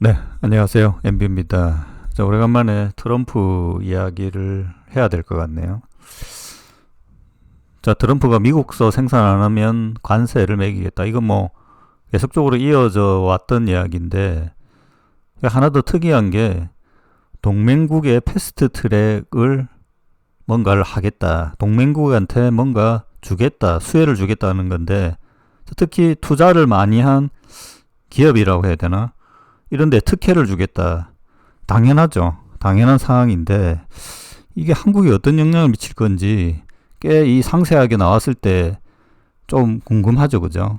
네, 안녕하세요. MB입니다. 자, 오래간만에 트럼프 이야기를 해야 될 것 같네요. 자, 트럼프가 미국서 생산 안 하면 관세를 매기겠다. 이건 뭐 계속적으로 이어져 왔던 이야기인데 하나 더 특이한 게 동맹국의 패스트 트랙을 뭔가를 하겠다. 동맹국한테 뭔가 주겠다. 수혜를 주겠다는 건데 특히 투자를 많이 한 기업이라고 해야 되나? 이런데 특혜를 주겠다. 당연하죠. 당연한 상황인데 이게 한국에 어떤 영향을 미칠 건지 꽤 이 상세하게 나왔을 때 좀 궁금하죠. 그죠?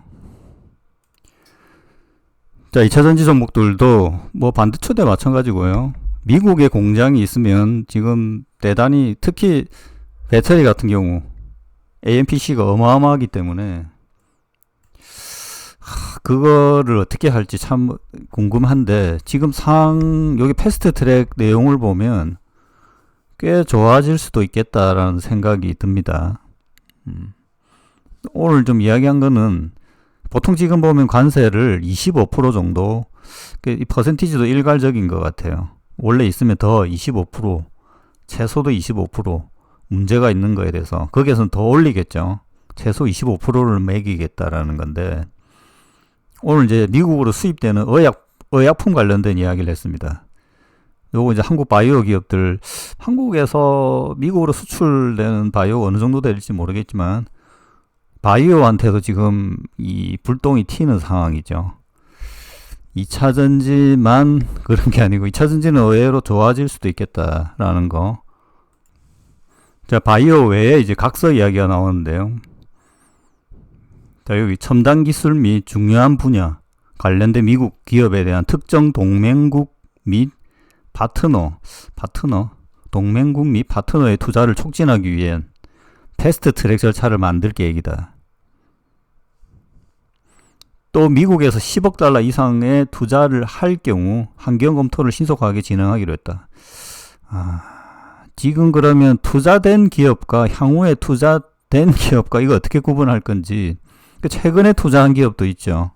자, 2차 전지 종목들도 뭐 반도체도 마찬가지고요. 미국에 공장이 있으면 지금 대단히 특히 배터리 같은 경우 AMPC가 어마어마하기 때문에 그거를 어떻게 할지 참 궁금한데 지금 상 여기 패스트 트랙 내용을 보면 꽤 좋아질 수도 있겠다라는 생각이 듭니다. 음. 오늘 좀 이야기한 거는 보통 지금 보면 관세를 25% 정도 그이 퍼센티지도 일괄적인 것 같아요. 원래 있으면 더 25% 최소도 25% 문제가 있는 거에 대해서 거기에서는 더 올리겠죠. 최소 25%를 매기겠다라는 건데 오늘 이제 미국으로 수입되는 의약, 의약품 관련된 이야기를 했습니다. 요거 이제 한국 바이오 기업들, 한국에서 미국으로 수출되는 바이오 어느 정도 될지 모르겠지만, 바이오한테도 지금 이 불똥이 튀는 상황이죠. 2차 전지만 그런 게 아니고 2차 전지는 의외로 좋아질 수도 있겠다라는 거. 자, 바이오 외에 이제 각서 이야기가 나오는데요. 자, 여기 첨단 기술 및 중요한 분야 관련된 미국 기업에 대한 특정 동맹국 및 파트너, 파트너, 동맹국 및 파트너의 투자를 촉진하기 위한 패스트 트랙 절차를 만들 계획이다. 또 미국에서 10억 달러 이상의 투자를 할 경우 환경 검토를 신속하게 진행하기로 했다. 아, 지금 그러면 투자된 기업과 향후에 투자된 기업과 이거 어떻게 구분할 건지 그 최근에 투자한 기업도 있죠.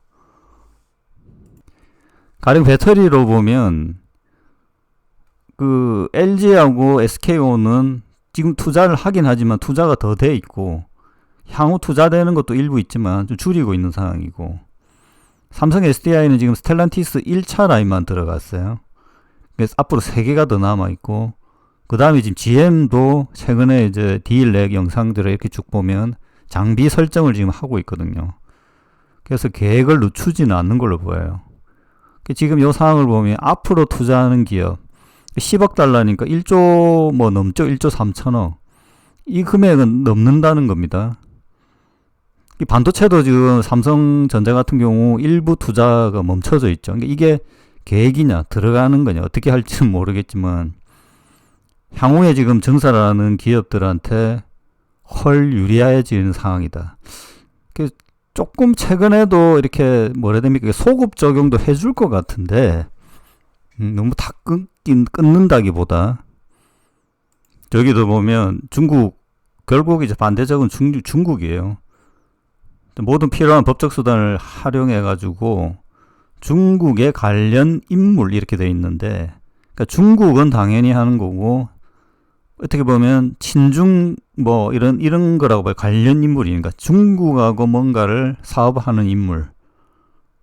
가령 배터리로 보면 그 LG하고 SKO는 지금 투자를 하긴 하지만 투자가 더 돼 있고 향후 투자되는 것도 일부 있지만 좀 줄이고 있는 상황이고 삼성 SDI는 지금 스텔란티스 1차 라인만 들어갔어요. 그래서 앞으로 3개가 더 남아 있고 그 다음에 지금 GM도 최근에 이제 딜렉 영상들을 이렇게 쭉 보면 장비 설정을 지금 하고 있거든요. 그래서 계획을 늦추지는 않는 걸로 보여요. 지금 이 상황을 보면 앞으로 투자하는 기업 10억 달러니까 1조 뭐 넘죠? 1조 3천억. 이 금액은 넘는다는 겁니다. 이 반도체도 지금 삼성전자 같은 경우 일부 투자가 멈춰져 있죠. 그러니까 이게 계획이냐, 들어가는 거냐, 어떻게 할지는 모르겠지만, 향후에 지금 증설하는 기업들한테 헐 유리해지는 상황이다. 조금 최근에도 이렇게 뭐라 해야 됩니까? 소급 적용도 해줄 것 같은데 음, 너무 다 끊긴 끊는다기보다 저기도 보면 중국 결국 이제 반대적은 중, 중국이에요. 모든 필요한 법적 수단을 활용해 가지고 중국의 관련 인물 이렇게 돼 있는데 그러니까 중국은 당연히 하는 거고 어떻게 보면 친중 뭐 이런 이런 거라고 봐요. 관련 인물이니까 중국하고 뭔가를 사업하는 인물.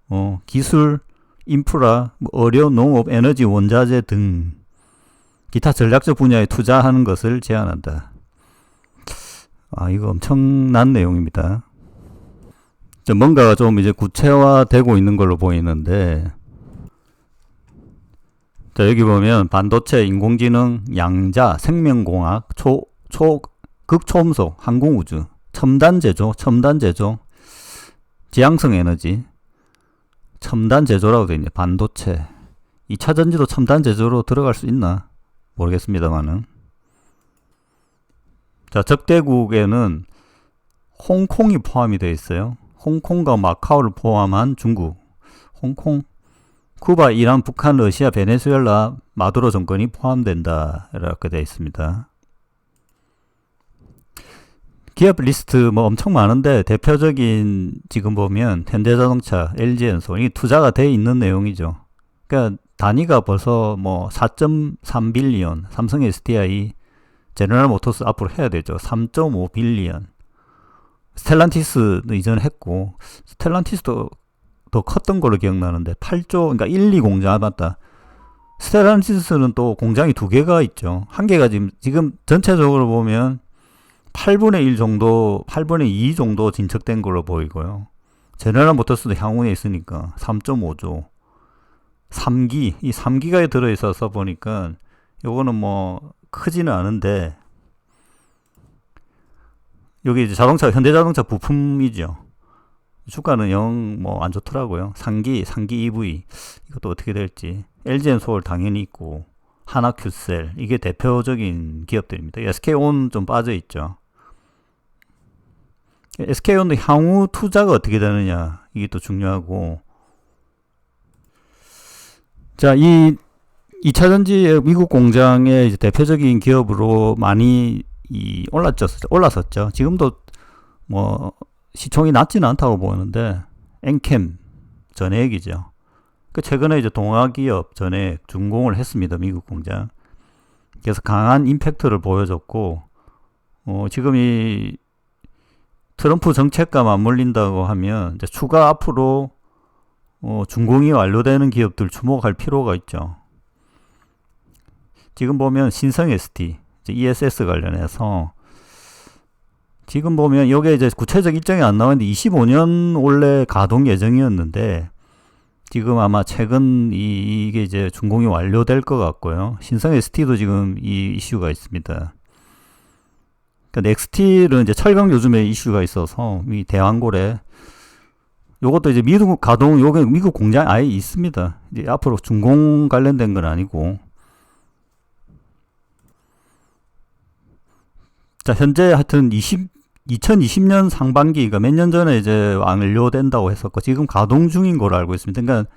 어, 기술, 인프라, 뭐 의료, 농업, 에너지, 원자재 등 기타 전략적 분야에 투자하는 것을 제한한다. 아, 이거 엄청난 내용입니다. 뭔가가 좀 이제 구체화되고 있는 걸로 보이는데 자, 여기 보면 반도체, 인공지능, 양자, 생명공학, 초, 초, 극초음속, 항공우주, 첨단 제조, 첨단 제조, 지향성 에너지, 첨단 제조라고 되어 있네. 반도체. 2차 전지도 첨단 제조로 들어갈 수 있나? 모르겠습니다만은. 자, 적대국에는 홍콩이 포함이 되어 있어요. 홍콩과 마카오를 포함한 중국, 홍콩, 쿠바, 이란, 북한, 러시아, 베네수엘라, 마두로 정권이 포함된다. 이렇게 되어 있습니다. 기업 리스트 뭐 엄청 많은데 대표적인 지금 보면 현대자동차, LG엔소 이 투자가 돼 있는 내용이죠. 그러니까 단위가 벌써 뭐 4.3 빌리언, 삼성 SDI, 제너럴 모터스 앞으로 해야 되죠. 3.5 빌리언. 스텔란티스는 이전했고 스텔란티스도 더 컸던 걸로 기억나는데 8조 그러니까 1, 2 공장 아 맞다. 스텔란티스는 또 공장이 두 개가 있죠. 한 개가 지금 지금 전체적으로 보면 8분의 1 정도, 8분의 2 정도 진척된 걸로 보이고요. 제너럴 모터스도 향후에 있으니까 3.5조. 3기, 이 3기가에 들어 있어서 보니까 요거는 뭐 크지는 않은데 여기 이제 자동차, 현대자동차 부품이죠. 주가는 영 뭐 안 좋더라고요. 상기, 상기 EV 이것도 어떻게 될지. LG엔솔 당연히 있고 하나큐셀 이게 대표적인 기업들입니다. SK온 좀 빠져 있죠. SK온도 향후 투자가 어떻게 되느냐 이게 또 중요하고 자, 이 2차 전지의 미국 공장의 대표적인 기업으로 많이 이 올랐죠. 올랐었죠. 지금도 뭐 시총이 낮지는 않다고 보는데 엔캠 전액이죠. 그 최근에 이제 동아기업 전액 준공을 했습니다. 미국 공장. 그래서 강한 임팩트를 보여줬고 어, 지금 이 트럼프 정책과 맞물린다고 하면 이제 추가 앞으로 어, 준공이 완료되는 기업들 주목할 필요가 있죠. 지금 보면 신성 ST, ESS 관련해서 지금 보면 이게 이제 구체적 일정이 안 나왔는데 25년 원래 가동 예정이었는데 지금 아마 최근 이, 이게 이제 준공이 완료될 것 같고요. 신성 ST도 지금 이 이슈가 있습니다. 그러니까 넥스틸은 이제 철강 요즘에 이슈가 있어서 이 대왕고래 요것도 이제 미국 가동 요게 미국 공장 아예 있습니다. 이제 앞으로 중공 관련된 건 아니고 자 현재 하여튼 20 2020년 상반기가 몇년 전에 이제 완료된다고 했었고 지금 가동 중인 걸로 알고 있습니다. 그러니까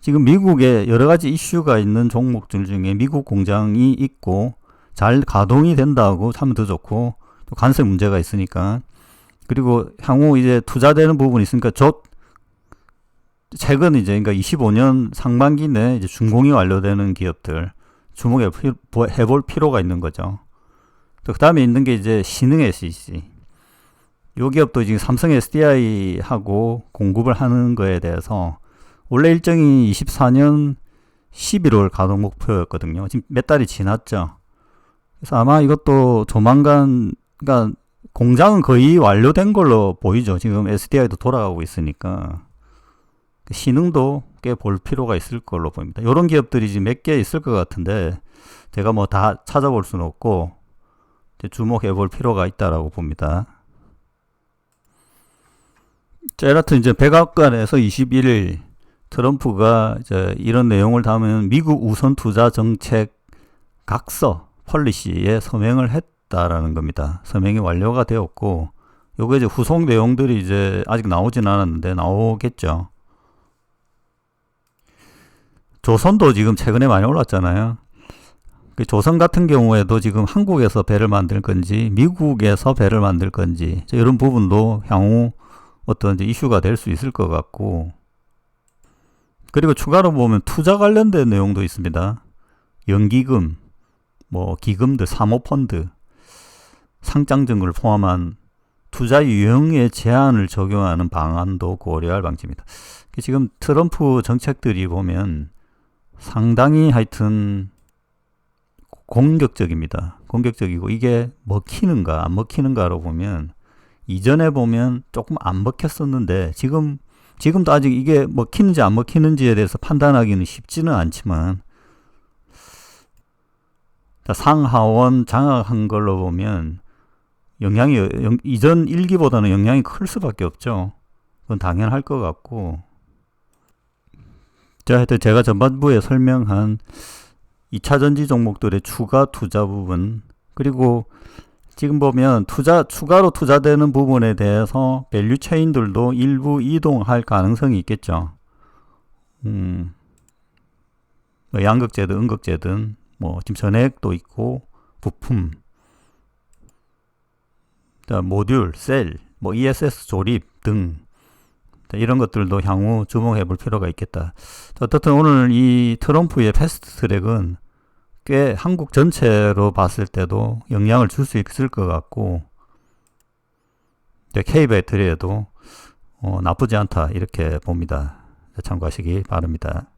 지금 미국에 여러 가지 이슈가 있는 종목들 중에 미국 공장이 있고 잘 가동이 된다고 하면 더 좋고 또 관세 문제가 있으니까 그리고 향후 이제 투자되는 부분이 있으니까 저 최근 이제 그러니까 25년 상반기 내 이제 준공이 완료되는 기업들 주목해 볼 필요가 있는 거죠. 또 그다음에 있는 게 이제 신흥 SEC. 요 기업도 지금 삼성 SDI하고 공급을 하는 거에 대해서 원래 일정이 24년 11월 가동 목표였거든요. 지금 몇 달이 지났죠. 그래서 아마 이것도 조만간 그러니까 공장은 거의 완료된 걸로 보이죠. 지금 SDI도 돌아가고 있으니까. 신흥도 꽤 볼 필요가 있을 걸로 보입니다. 이런 기업들이 지금 몇 개 있을 것 같은데 제가 뭐 다 찾아볼 수는 없고 주목해 볼 필요가 있다라고 봅니다. 자, 여하튼 이제 백악관에서 21일 트럼프가 이제 이런 내용을 담은 미국 우선 투자 정책 각서 펄리시에 서명을 했다라는 겁니다. 서명이 완료가 되었고 요거 이제 후속 내용들이 이제 아직 나오진 않았는데 나오겠죠. 조선도 지금 최근에 많이 올랐잖아요. 그 조선 같은 경우에도 지금 한국에서 배를 만들 건지 미국에서 배를 만들 건지 이런 부분도 향후 어떤 이슈가 될 수 있을 것 같고 그리고 추가로 보면 투자 관련된 내용도 있습니다. 연기금, 뭐 기금들, 사모펀드, 상장증을 포함한 투자 유형의 제한을 적용하는 방안도 고려할 방침입니다. 지금 트럼프 정책들이 보면 상당히 하여튼 공격적입니다. 공격적이고 이게 먹히는가 안 먹히는가로 보면 이전에 보면 조금 안 먹혔었는데 지금 지금도 아직 이게 먹히는지 안 먹히는지에 대해서 판단하기는 쉽지는 않지만 상하원 장악한 걸로 보면 영향이 영, 이전 일기보다는 영향이 클 수밖에 없죠. 그건 당연할 것 같고 자, 하여튼 제가 전반부에 설명한 2차 전지 종목들의 추가 투자 부분 그리고 지금 보면 투자 추가로 투자되는 부분에 대해서 밸류 체인들도 일부 이동할 가능성이 있겠죠. 음, 뭐 양극재든 음극재든 뭐 지금 전액도 있고 부품, 자 모듈, 셀, 뭐 ESS 조립 등 자, 이런 것들도 향후 주목해 볼 필요가 있겠다. 자, 어떻든 오늘 이 트럼프의 패스트 트랙은 꽤 한국 전체로 봤을 때도 영향을 줄 수 있을 것 같고 K 배터리에도 어, 나쁘지 않다 이렇게 봅니다. 참고하시기 바랍니다.